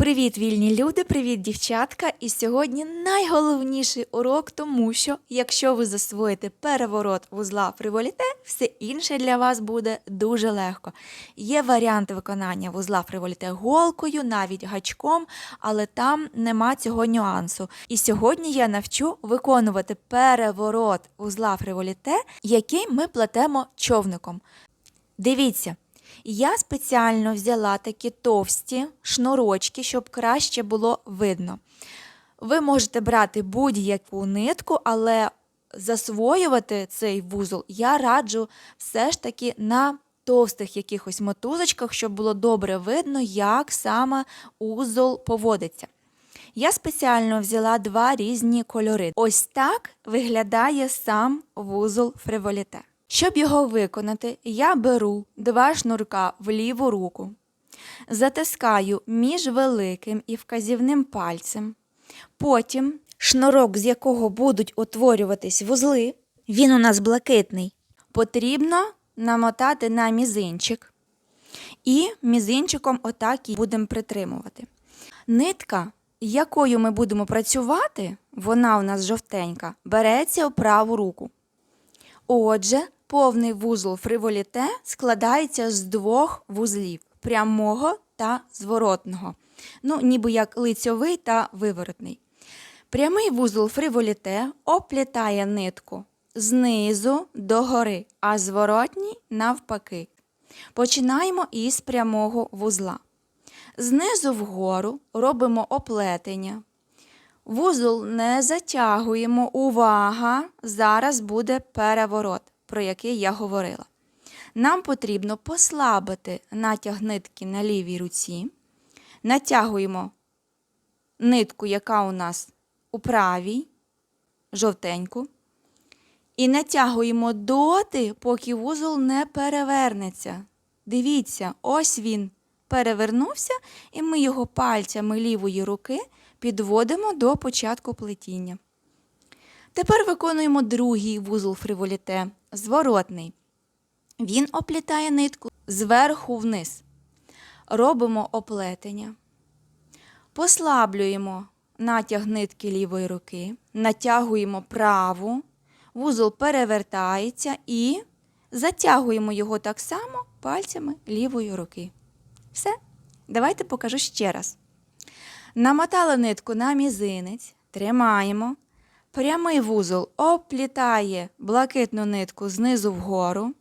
Привіт, вільні люди, привіт, дівчатка! І сьогодні найголовніший урок, тому що якщо ви засвоїте переворот вузла фриволіте, все інше для вас буде дуже легко. Є варіанти виконання вузла фриволіте голкою, навіть гачком, але там нема цього нюансу. І сьогодні я навчу виконувати переворот вузла фриволіте, який ми плетемо човником. Дивіться, я спеціально взяла такі товсті шнурочки, щоб краще було видно. Ви можете брати будь-яку нитку, але засвоювати цей вузол я раджу все ж таки на товстих якихось мотузочках, щоб було добре видно, як саме узол поводиться. Я спеціально взяла два різні кольори. Ось так виглядає сам вузол фриволіте. Щоб його виконати, я беру два шнурка в ліву руку, затискаю між великим і вказівним пальцем. Потім шнурок, з якого будуть утворюватись вузли, він у нас блакитний, потрібно намотати на мізинчик. І мізинчиком отак і будемо притримувати. Нитка, якою ми будемо працювати, вона у нас жовтенька, береться у праву руку. Отже, повний вузол фриволіте складається з двох вузлів прямого та зворотного. Ну, ніби як лицьовий та виворотний. Прямий вузол фриволіте оплітає нитку знизу до гори, а зворотній навпаки. Починаємо із прямого вузла. Знизу вгору робимо оплетення. Вузол не затягуємо. Увага! Зараз буде переворот, про який я говорила. Нам потрібно послабити натяг нитки на лівій руці. Натягуємо нитку, яка у нас у правій, жовтеньку. І натягуємо доти, поки вузол не перевернеться. Дивіться, ось він перевернувся, і ми його пальцями лівої руки підводимо до початку плетіння. Tепер виконуємо другий вузол фриволіте, зворотний. Він оплітає нитку зверху вниз. Робимо оплетення. Послаблюємо натяг нитки лівої руки, натягуємо праву, вузол перевертається і затягуємо його так само пальцями лівої руки. Все, давайте покажу ще раз. Намотали нитку на мізинець, тримаємо. Прямий вузол оплітає блакитну нитку знизу вгору.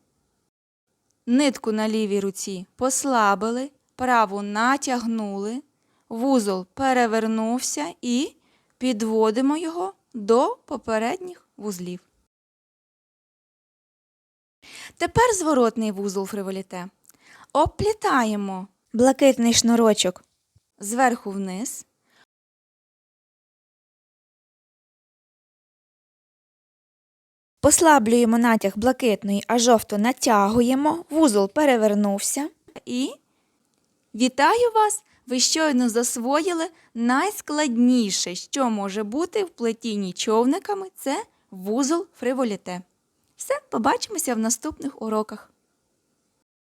Нитку на лівій руці послабили, праву натягнули, вузол перевернувся і підводимо його до попередніх вузлів. Тепер зворотний вузол фриволіте. Оплітаємо блакитний шнурочок зверху вниз. Послаблюємо натяг блакитної, а жовту натягуємо, вузол перевернувся і вітаю вас! Ви щойно засвоїли найскладніше, що може бути в плетінні човниками, це вузол фриволіте. Все, побачимося в наступних уроках.